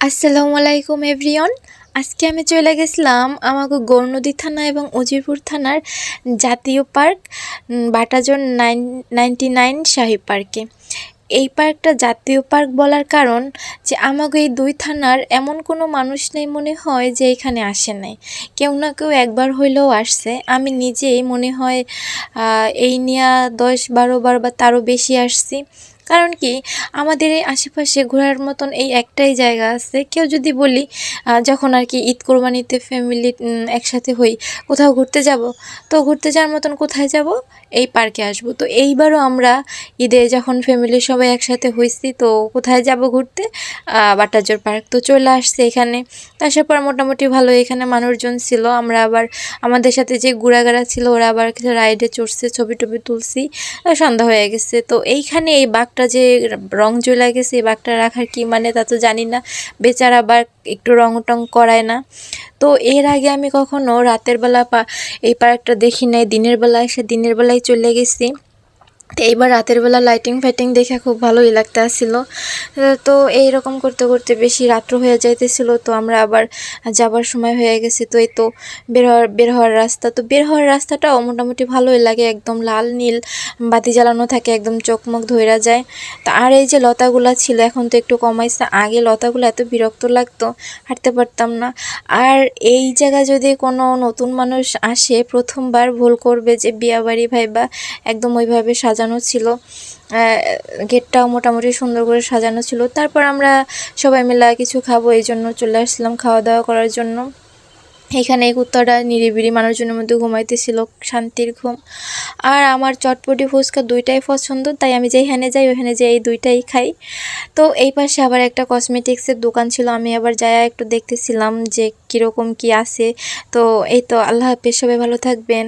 আসসালামু আলাইকুম এভরিওন আজকে আমি চলে গেছিলাম আমাকে গৌরনদী থানা এবং উজিরপুর থানার জাতীয় পার্ক বাটাজন নাইন, নাইনটি নাইন শাহী পার্কে। এই পার্কটা জাতীয় পার্ক বলার কারণ যে আমাকে এই দুই থানার এমন কোনো মানুষ নেই মনে হয় যে এখানে আসে নাই। কেউ না কেউ একবার হইলেও আসছে। আমি নিজেই মনে হয় এই নিয়ে দশ বারো বার বা তারও বেশি আসছি। কারণ কি, আমাদের এই আশেপাশে ঘোরার মতন এই একটাই জায়গা আছে। কেউ যদি বলি যখন আর কি ঈদ কোরবানিতে ফ্যামিলি একসাথে হই, কোথাও ঘুরতে যাব, তো ঘুরতে যাওয়ার মতন কোথায় যাব? এই পার্কে আসব। তো এইবারও আমরা ঈদে যখন ফ্যামিলি সবাই একসাথে হয়েছি তো কোথায় যাব ঘুরতে? বাটাজোর পার্ক তো চলে আসছে এখানে। আসার পর মোটামুটি ভালো এখানে মানুষজন ছিল। আমরা আবার, আমাদের সাথে যে ঘোরাঘাড়া ছিল, ওরা আবার কিছু রাইডে চড়ছে, ছবি টবি তুলছি। সন্ধ্যা হয়ে গেছে। তো এইখানে এই বাঘটা যে রং জ্বলা গেছে, এই বাঘটা রাখার কি মানে তা তো জানি না। বেচারা আবার একটু রং টং করায় না। তো এর আগে আমি কখনো রাতের বেলা পা, এই পার্কটা দেখি নাই, দিনের বেলা এসে দিনের বেলায় চলে গেছি। তো এইবার রাতের বেলা লাইটিং ফাইটিং দেখে খুব ভালোই লাগতে আসছিল। তো এইরকম করতে করতে বেশি রাত্র হয়ে যাইতেছিল, তো আমরা আবার যাবার সময় হয়ে গেছে। তো এই তো বের হওয়ার বের হওয়ার রাস্তা। তো বের হওয়ার রাস্তাটাও মোটামুটি ভালোই লাগে, একদম লাল নীল, বাতি জ্বালানো থাকে, একদম চোখ মুখ ধইরা যায়। তা আর এই যে লতাগুলা ছিল, এখন তো একটু কমাইছে। আগে লতাগুলো এত বিরক্ত লাগতো, হাঁটতে পারতাম না। আর এই জায়গায় যদি কোনো নতুন মানুষ আসে, প্রথমবার ভুল করবে যে বিয়াবাড়ি ভাই বা একদম ওইভাবে সাজানো ছিল। গেটটাও মোটামুটি সুন্দর করে সাজানো ছিল। তারপর আমরা সবাই মিলে কিছু খাব, এই জন্য চলে আসছিলাম খাওয়া দাওয়া করার জন্য। এখানে এই কুত্তাটা নিরিবিলি মানুষজনের মধ্যে ঘুমাইতেছিল, শান্তির ঘুম। আর আমার চটপটি ফুচকা দুইটাই পছন্দ, তাই আমি যেখানে যাই ওখানে যাই এই দুইটাই খাই। তো এই পাশে আবার একটা কসমেটিক্সের দোকান ছিল, আমি আবার যাই একটু দেখতেছিলাম যে কীরকম কি আছে। তো এই তো, আল্লাহ হাফেজ, সবাই ভালো থাকবেন।